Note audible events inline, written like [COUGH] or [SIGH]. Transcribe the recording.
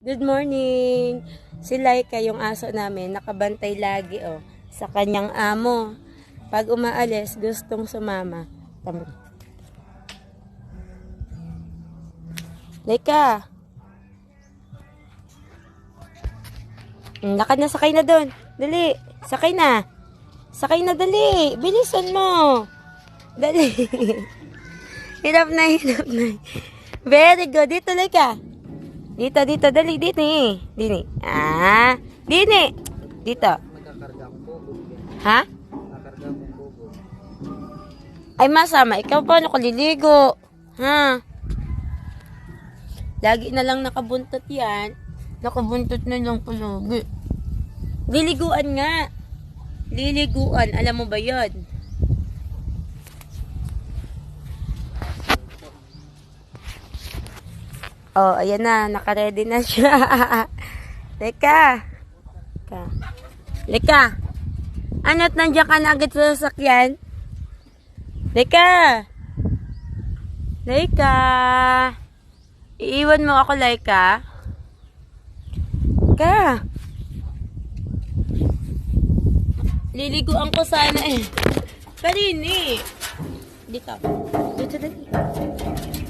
Good morning! Si Laika, yung aso namin, nakabantay lagi oh, sa kanyang amo. Pag umaalis, gustong sumama. Tama. Laika! Mm, Lakad na, sakay na doon. Dali, sakay na. Sakay na, dali. Bilisan mo. Dali. [LAUGHS] hirap na, hirap na. Very good. Dito, Laika. Dito, dito, dali, eh. Dini. Ah, dini. Dito. Ha? Ay, masama. Ikaw paano ka liligo? Ha? Lagi na lang nakabuntot yan. Nakabuntot na lang palagi. Liliguan nga. Liliguan. Alam mo ba yon? Oh, ayan na. Nakaredy na siya. [LAUGHS] Teka. Teka. Leka. Ano't nandiyan ka na agad sa sasakyan? Leka. Leka. Iiwan mo ako, Laika. Ka. Liliguan ko sana eh. Kanini. Dito. Dito, dito.